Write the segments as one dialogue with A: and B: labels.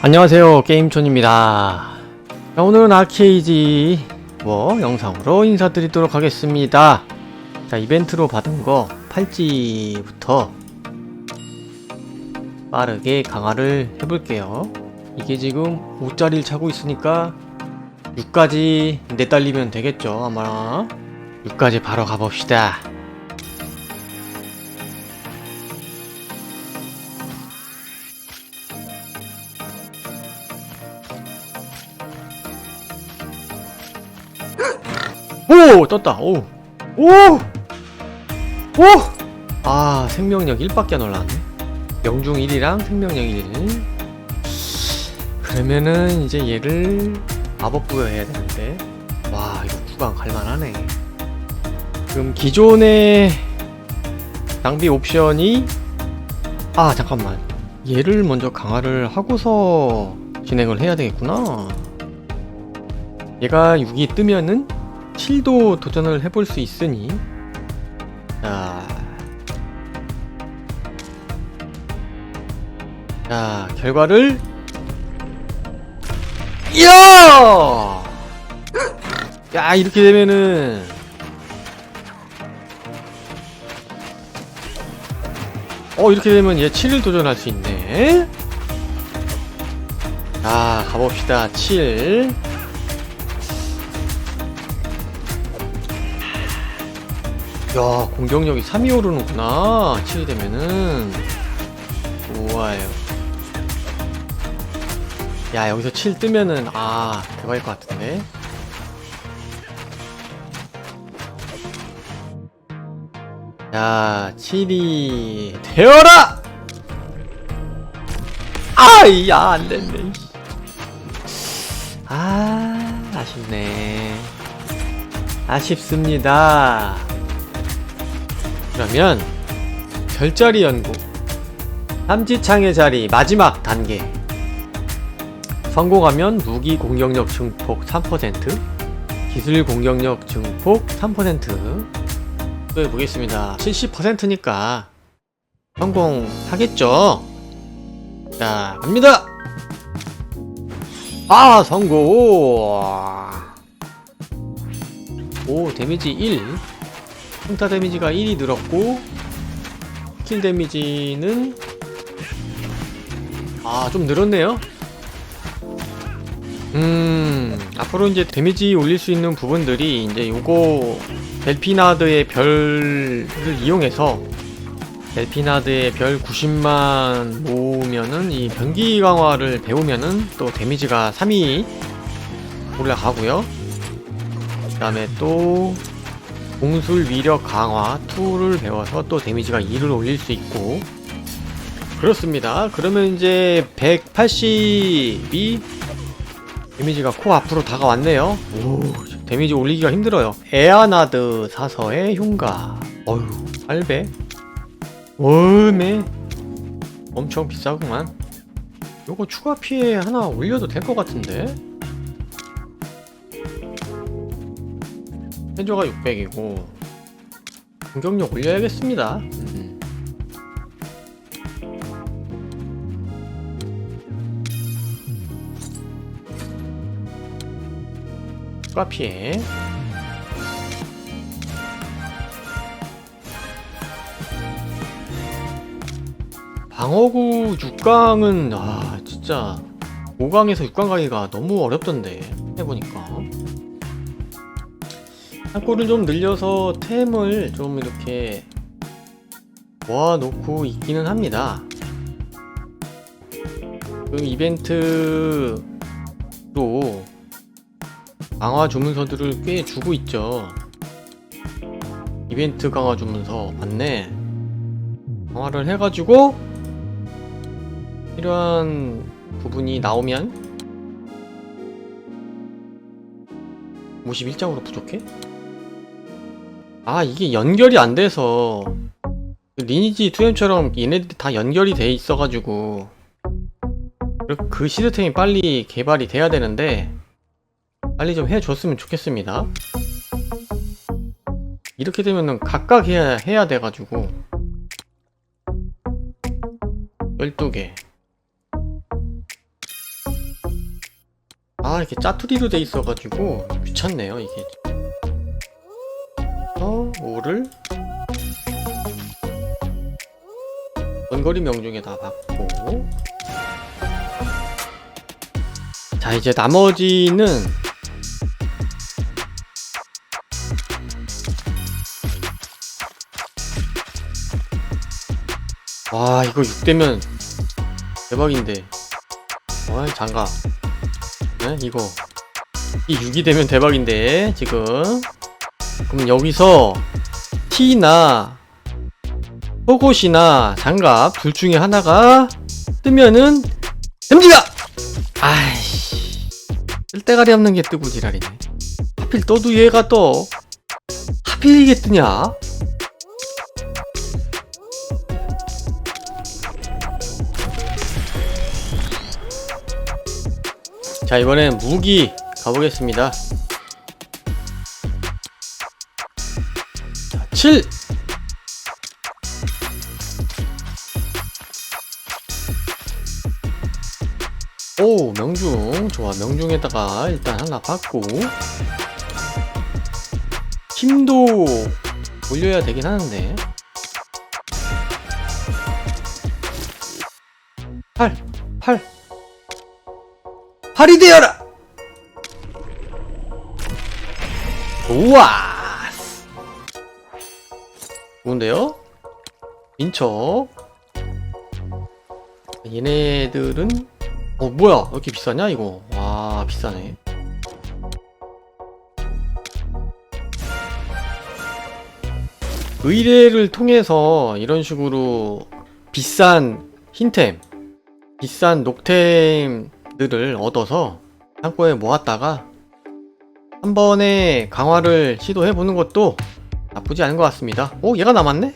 A: 안녕하세요 게임촌입니다. 자, 오늘은 아케이지 뭐 영상으로 인사드리도록 하겠습니다. 자 이벤트로 받은 거 팔찌부터 빠르게 강화를 해볼게요. 이게 지금 5짜리를 차고 있으니까 6까지 내달리면 되겠죠 아마. 6까지 바로 가봅시다 오 떴다. 오 오. 오! 아 생명력 1밖에 안 올라왔네. 명중 1이랑 생명력 1 그러면은 이제 얘를 마법 부여해야 되는데. 와 이거 구강 갈만하네. 지금 기존의 낭비 옵션이 아 잠깐만. 얘를 먼저 강화를 하고서 진행을 해야 되겠구나. 얘가 6이 뜨면은 7도 도전을 해볼 수 있으니. 자, 자 결과를. 이야! 야 이렇게 되면은. 어 이렇게 되면 얘 7을 도전할 수 있네. 자 가봅시다. 7 야 공격력이 3이 오르는구나. 7이 되면은. 좋아요. 야 여기서 7 뜨면은 아 대박일 것 같은데? 자 7이 되어라! 아야 안됐네. 아 아쉽네. 아쉽습니다 그러면 별자리 연구 삼지창의 자리 마지막 단계. 성공하면 무기 공격력 증폭 3% 기술 공격력 증폭 3%또 해보겠습니다. 70%니까 성공하겠죠? 자 갑니다! 아 성공! 오 데미지 1 평타 데미지가 1이 늘었고 킬 데미지는 아 좀 늘었네요. 음 앞으로 이제 데미지 올릴 수 있는 부분들이 이제 요거 델피나드의 별을 이용해서 델피나드의 별 90만 모으면은 이 변기 강화를 배우면은 또 데미지가 3이 올라가고요. 그 다음에 또 공술 위력 강화 2를 배워서 또 데미지가 2를 올릴 수 있고 그렇습니다. 그러면 이제 180이 데미지가 코 앞으로 다가왔네요. 오, 데미지 올리기가 힘들어요. 에아나드 사서의 흉가. 어휴, 8배. 월매. 엄청 비싸구만. 요거 추가 피해 하나 올려도 될 것 같은데? 해조가 600이고 공격력 올려야겠습니다. 음. 피해 방어구 6강은 아 진짜 5강에서 6강 가기가 너무 어렵던데 해보니까 창고를 좀 늘려서 템을 좀 이렇게 모아놓고 있기는 합니다. 그 이벤트로 강화 주문서들을 꽤 주고 있죠. 이벤트 강화 주문서 맞네. 강화를 해가지고 필요한 부분이 나오면 51장으로 부족해? 아 이게 연결이 안 돼서. 그 리니지 2M처럼 얘네들이 다 연결이 돼 있어가지고. 그- 그 시스템이 빨리 개발이 돼야 되는데 빨리 좀 해줬으면 좋겠습니다. 이렇게 되면은 각각 해야, 해야 돼가지고. 12개. 아 이렇게 짜투리로 돼 있어가지고 귀찮네요 이게 어 5를 원거리 명중에 다 받고. 자 이제 나머지는 와 이거 6대면 대박인데. 와 장가 네? 이거. 이 6이 되면 대박인데 지금 그럼 여기서 T나 속옷이나 장갑 둘 중에 하나가 뜨면은 됩니다! 아이씨. 쓸데가리 없는 게 뜨고 지랄이네. 하필 떠도 얘가 떠 하필 이게 뜨냐? 자 이번엔 무기 가보겠습니다 7 오 명중. 좋아. 명중에다가 일단 하나 받고. 힘도 올려야 되긴 하는데. 8 8 8이 되어라! 우와 좋은데요? 인척. 얘네들은 어 뭐야? 왜 이렇게 비싸냐 이거? 와 비싸네. 의뢰를 통해서 이런 식으로 비싼 흰템 비싼 녹템들을 얻어서 창고에 모았다가 한 번에 강화를 시도해 보는 것도 나쁘지 않은 것 같습니다. 오 얘가 남았네?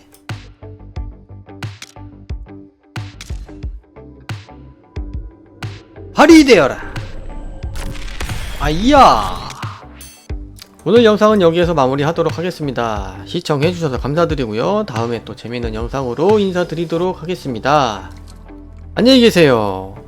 A: 발이 되어라. 아이야. 오늘 영상은 여기에서 마무리하도록 하겠습니다. 시청해주셔서 감사드리고요. 다음에 또 재밌는 영상으로 인사드리도록 하겠습니다. 안녕히 계세요